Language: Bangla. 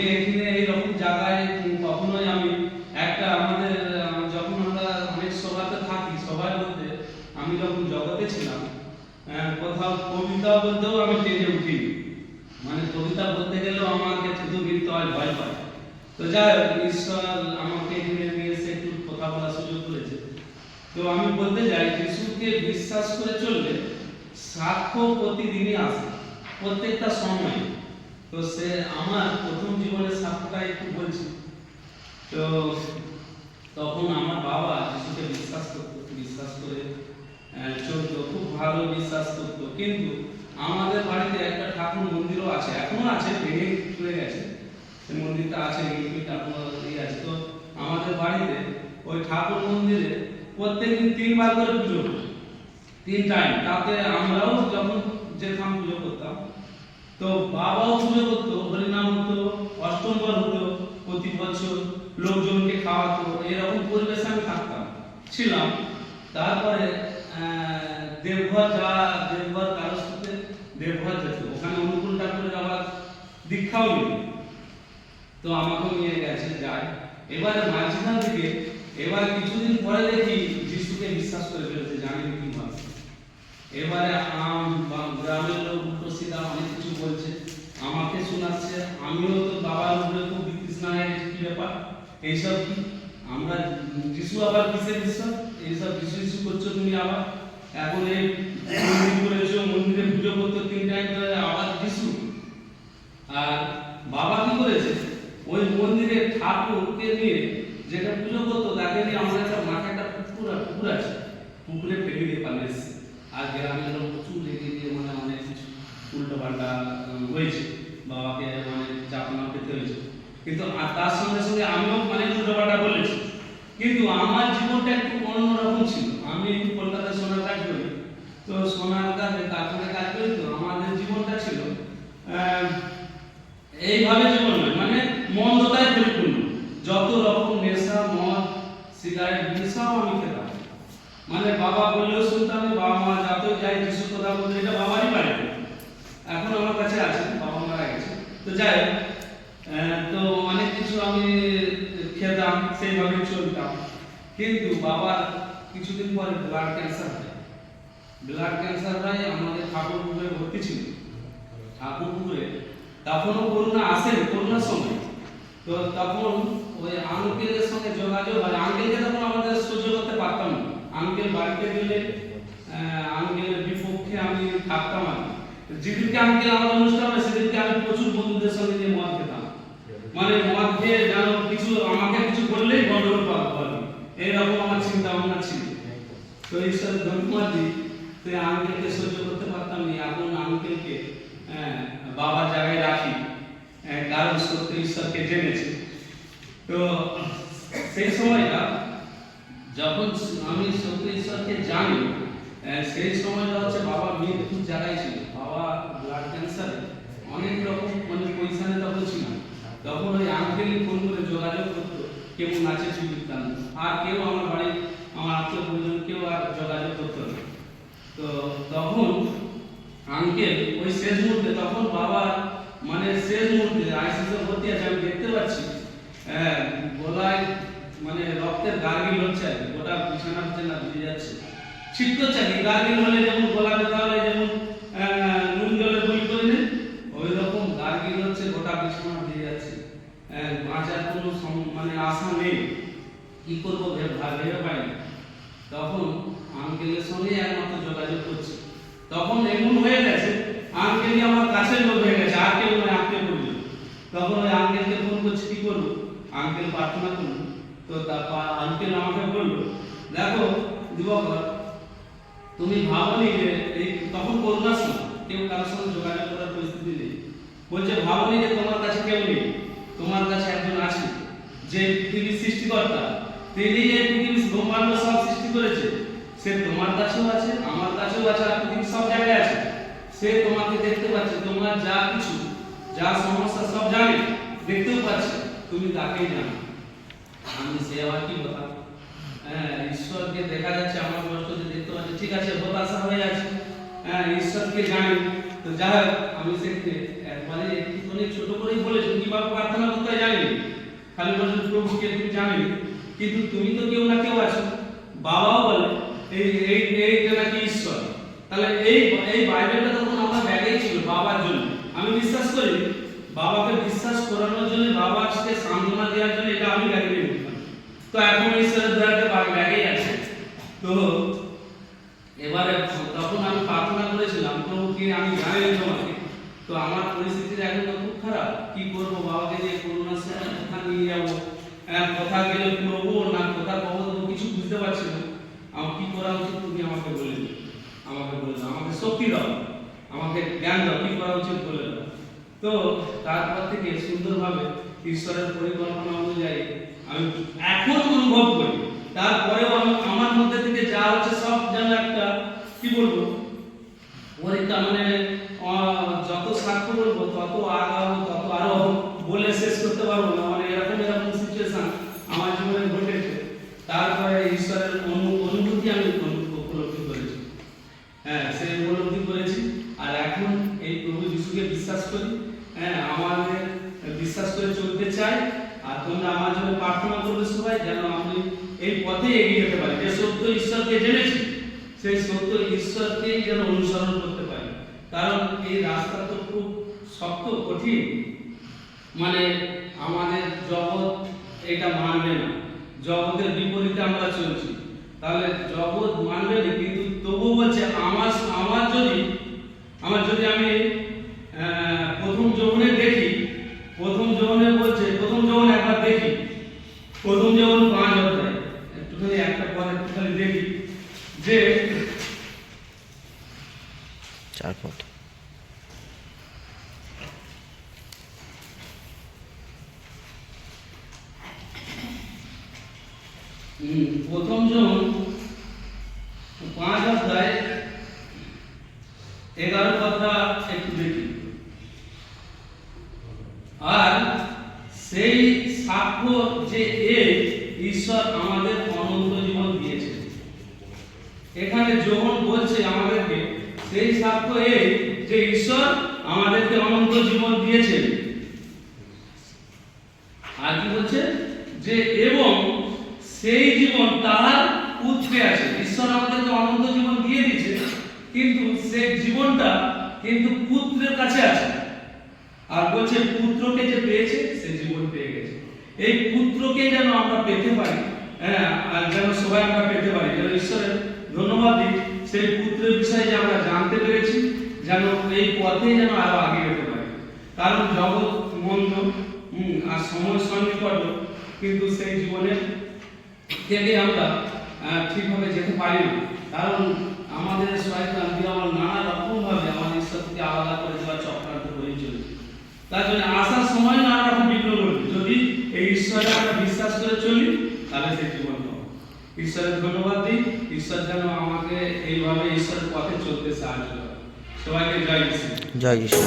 আমি এখানে এইরকম জায়গায় কখনোই আমি একটা আমাদের যখন আমরা অনেক সভাতে থাকি সবার মধ্যে আমি যখন জগতে ছিলাম কোথাও কবিতা বলতেও আমি টেনে উঠিনি। মানে কবিতা বলতে গেলেও আমাকে থুতু বিরতে হয় ভয় পায়। তো যাই হোক, ঈশ্বর আমাকে এখানে নিয়ে এসে একটু কথা বলার সুযোগ করেছে। তো আমি বলতে যাই যিশুকে বিশ্বাস করে চললে সাক্ষ্য প্রতিদিনই আসে প্রত্যেকটা সময়। তো সে আমার প্রথম জীবনের সাক্ষ্যটা একটু বলছি। তো তখন আমার বাবা যিশুকে বিশ্বাস করতো, বিশ্বাস করে চলতো, খুব ভালো বিশ্বাস করতো। কিন্তু আমাদের বাড়িতে একটা ঠাকুর মন্দিরও আছে, এখনও আছে, ভেঙে চলে গেছে। সেই মন্দিরটা আছে ঠাকুর আছে। তো আমাদের বাড়িতে ওই ঠাকুর মন্দিরে প্রত্যেক প্রত্যেকদিন তিনবার করে পুজো তিন টাইম তাতে আমরাও যখন যেতাম পুজো করতাম তো বাবাও পুজো করতো, হরিনাম হতো অষ্টমবার হতো, প্রতি বছর লোকজনকে খাওয়াতো, এরকম পরিবেশে আমি থাকতাম, ছিলাম। তারপরে দেবঘর যা দেবঘর সাথে দেবঘর যেত, ওখানে অনুকূল ঠাকুরের আবার দীক্ষাও নিল তো আমাকেও নিয়ে গেছে যায় এবারে মাঝখান থেকে, এবার কিছুদিন পরে দেখি যিশুকে বিশ্বাস করে ফেলেছে, জানি কি ভাবে এবারে আম বা গ্রামের লোক উল্টো সিধা অনেক কিছু বলছে আমাকে শোনাচ্ছে আমিও তো বাবার উপরে খুব বিতৃষ্ণা গেছে কি ব্যাপার? এইসব কি? আমরা যিশু আবার কিসের বিশ্বাস এইসব যিশু যিশু করছ তুমি আবার? এখন এই মন্দির করেছ, মন্দিরে পুজো করতে তিন টাইম ধরে, আবার যিশু? আর বাবা কি করেছে? ওই মন্দিরে ঠাকুরকে নিয়ে যেটা পুজো করতো, তাকে নিয়ে আমাদের একটা মাঠে একটা পুকুর পুকুর আছে। পুকুরে ফেলে দিয়ে পালিয়ে এসছে। আর গ্রামের লোক প্রচুর রেগে দিয়ে মানে অনেক কিছু উল্টো পাল্টা হয়েছে। কিন্তু আর তার সঙ্গে সঙ্গে আমিও মানে ছোট বাটা বলেছি। কিন্তু আমার জীবনটা একটু অন্যরকম ছিল। আমি একটু কলকাতায় সোনার কাজ করি। তো সোনার কাজে কাজ করি তো আমাদের জীবনটা ছিল এইভাবে জীবন নয় মানে মন্দতায় পরিপূর্ণ যত রকম নেশা মদ সিগারেট নেশাও আমি খেতাম মানে বাবা বললেও শুনতাম না, বাবা মা যাতে যাই যিশু কথা বলতে এটা বাবারই বাড়ি এখন আমার কাছে আছে বাবা মারা গেছে তো যাই হোক, আহ, তো অনেক কিছু আমি খেতাম সেইভাবে চলতাম। কিন্তু বাবার কিছুদিন পরে ব্লাড ক্যান্সার হয়। ব্লাড ক্যান্সার হয়, আমাদের ঠাকুরপুকুরে ভর্তি ছিল। ঠাকুরপুকুরে তখনও করোনা আসেন করোনার সময় তো তখন ওই আঙ্কেলের সঙ্গে যোগাযোগ হয়। আঙ্কেলকে তখন আমাদের সহ্য করতে পারতাম না। আঙ্কেল বাড়িতে গেলে আঙ্কেলের বিপক্ষে আমি থাকতাম আর। যেদিনকে আঙ্কেল আমার অনুষ্ঠান হয়, সেদিনকে আমি প্রচুর বন্ধুদের সঙ্গে নিয়ে মানে মদ খেয়ে যেন কিছু আমাকে কিছু করলেই গন্ডগোল পাবে। এইরকম আমার চিন্তা ভাবনা ছিল। তো ঈশ্বরের ধন্যবাদ দিই। তো আঙ্কেলকে সহ্য করতে পারতাম না। এখন আঙ্কেলকে আহ, বাবার জায়গায় রাখি। আহ, কারণ সত্য ঈশ্বরকে জেনেছি। তো সেই সময়টা যখন আমি সত্য ঈশ্বরকে জানি আহ, সেই সময়টা হচ্ছে বাবা মৃত্যুর জায়গায় ছিল। বাবা ব্লাড ক্যান্সারে অনেক রকম মানে পয়সানে তখন ছিল। না। তখন ওই আঙ্কেলই ফোন করে যোগাযোগ করতো কেমন আছে সুবিধান আর কেউ আমার বাড়ির আমার আত্মীয় পরিজন কেউ আর যোগাযোগ করতো না। তো তখন আঙ্কেল ওই শেষ মুহূর্তে তখন বাবা মানে শেষ মুহূর্তে আইসিসে ভর্তি আছে আমি দেখতে পাচ্ছি হ্যাঁ, গলায় মানে রক্তের গার্গিল হচ্ছে গোটা বিছানা বিছানা ভিজে যাচ্ছে। ছিটক হচ্ছে আর কি, গার্গিল হলে যেমন গলা ব্যথা হলে যেমন আহ, নুন জলে বই করে নেন ওই রকম গার্গিল হচ্ছে গোটা বিছানা ভিজে যাচ্ছে আহ, বাঁচার কোনো সম- মানে আশা নেই কি করব ভেবে ভেবে পাই না তখন আঙ্কেলের সঙ্গে একমাত্র যোগাযোগ করছি। তখন এমন হয়ে গেছে আঙ্কেলই আমার কাছের লোক হয়ে গেছে, আর কেউ নয় আত্মীয় পরিজন তখন ওই আঙ্কেলকে ফোন করছি, কি করব? আঙ্কেল প্রার্থনা করল তো তারপর আঙ্কেল আমাকে বলল, দেখো দিবকর, তুমি ভাবনি যে এই তখন করোনার সময় কেউ কারোর সঙ্গে যোগাযোগ করার পরিস্থিতি নেই। বলছে, ভাবনি যে তোমার কাছে কেউ নেই, তোমার কাছে একজন আছে, যে পৃথিবীর সৃষ্টিকর্তা তিনি এই পৃথিবী ব্রহ্মাণ্ড সব সৃষ্টি করেছে, সে তোমার কাছেও আছে, আমার কাছেও আছে, আর পৃথিবীর সব জায়গায় আছে। সে তোমাকে দেখতে পাচ্ছে, তোমার যা কিছু, যা সমস্যা সব জানে, দেখতেও পাচ্ছে, তুমি তাকেই জানো। আমি সে আবার কি কথা? হ্যাঁ ঈশ্বরকে দেখা যাচ্ছে, আমার কষ্টতে দেখতে পাচ্ছে, ঠিক আছে, হতাশা হয়ে আছে। হ্যাঁ ঈশ্বরকে জানি। তো যাই হোক, আমি সেখানে একবারে একটুখানি ছোট করেই বলেছেন কীভাবে প্রার্থনা করতে জানি খালি বলছেন প্রভুকে তুমি জানি কিন্তু তুমি তো কেউ না কেউ আছো। বাবাও বলে, এই এই এইটা নাকি ঈশ্বর? তাহলে এই এই বাইবেলটা তখন আমার ব্যাগেই ছিল, বাবার জন্য। আমি বিশ্বাস করি, বাবাকে বিশ্বাস করানোর জন্য বাবাকে সান্ত্বনা দেওয়ার জন্য এটা আমি ব্যাগে নিতাম। তো এখন ঈশ্বরের দয়াতে ব্যাগেই আছে। তো এবারে তখন আমি প্রার্থনা করেছিলাম প্রভুকে আমি জানি তোমাকে? তো আমার পরিস্থিতি এখন খুব খারাপ। কি করব? বাবাকে যে করোনার সময় কোথা নিয়ে যাব? কোথা গেলে করব না কোথা কবো কিছু বুঝতে পারছি না। আমার কি করা উচিত তুমি আমাকে বলে দিও, আমাকে বলে দাও, আমাকে শক্তি দাও, আমাকে জ্ঞান দাও, কি করা উচিত বলে দাও। তো তারপর থেকে সুন্দরভাবে ঈশ্বরের পরিকল্পনা অনুযায়ী আমি এখন অনুভব করি। তারপরেও আমার মধ্যে থেকে যা হচ্ছে সব যেন একটা, কি বলব, পরীক্ষা মানে আহ, যত সাক্ষ্য বলব তত আগাবো তত আরও বলে শেষ করতে পারব না মানে এরকম এরকম সিচুয়েশন আমার জীবনে ঘটেছে তারপরে ঈশ্বরের অনু- অনুভূতি আমি অনু- উপলব্ধি করেছি হ্যাঁ সেই উপলব্ধি করেছি আর এখন এই প্রভু যিশুকে বিশ্বাস করি হ্যাঁ আমাদের বিশ্বাস করে চলতে চাই আর তোমরা আমার জন্য প্রার্থনা করবে সবাই যেন আমি এই পথে এগিয়ে যেতে পারি। যে সত্য ঈশ্বরকে জেনেছি, সেই সত্য ঈশ্বরকেই যেন অনুসরণ করতে পারি। কারণ এই রাস্তা তো খুব শক্ত, কঠিন। মানে আমাদের জগৎ এটা মানবে না। জগতের বিপরীতে আমরা চলছি। তাহলে জগৎ মানবে না, কিন্তু তবু বলছে, আমার আমার যদি আমার যদি আমি প্রথম যৌবনে দেখি প্রথম যৌবনে বলছে প্রথম যৌবন একবার দেখি প্রথম যৌবন পাঁচ অধ্যায়। একটুখানি একটা পর একটুখানি দেখি যে চার পথ প্রথম জন পাঁচ অধ্যায় এগারো কথা একটু দেখি আর সেই সাক্ষ্য যে এ ঈশ্বর আমাদের অনন্ত জীবন দিয়েছে এখানে যখন বলছে আমাদেরকে, সেই সাক্ষ্য এ যে ঈশ্বর আমাদেরকে অনন্ত জীবন দিয়েছেন। আর কি বলছে? যে এবং সেই জীবন তাহার পুত্রে আছে। ঈশ্বর আমাদেরকে অনন্ত জীবন দিয়ে দিয়েছে কিন্তু সেই জীবনটা কিন্তু পুত্রের কাছে আছে। আর বলছে, পুত্রকে যে পেয়েছে, সে জীবন পেয়ে গেছে। এই পুত্রকে যেন আমরা পেতে পারি হ্যাঁ যেন সবাই আমরা পেতে পারি। যেন ঈশ্বরের ধন্যবাদ দিই, সেই পুত্রের বিষয়ে যে আমরা জানতে পেরেছি, যেন এই পথেই যেন আরও আগে যেতে পারি। কারণ জগৎ মন্দ আর সময় সন্নিকট, কিন্তু সেই জীবনের থেকে আমরা ঠিকভাবে যেতে পারি না। কারণ আমাদের শয়তান দিয়ে আমার নানা রকম ভাবে আমাদের ঈশ্বর থেকে আলাদা করে দেওয়ার চক্রান্ত করে চলছে। তার জন্য আসার সময় নানা রকম এই ঈশ্বরে আমরা বিশ্বাস করে চলি, তাহলে সে জীবন পাবো। ঈশ্বরের ধন্যবাদ দিই, ঈশ্বর যেন আমাকে এইভাবে ঈশ্বরের পথে চলতে সাহায্য করে। সবাইকে জয় ঈশ্বর জয় যিশু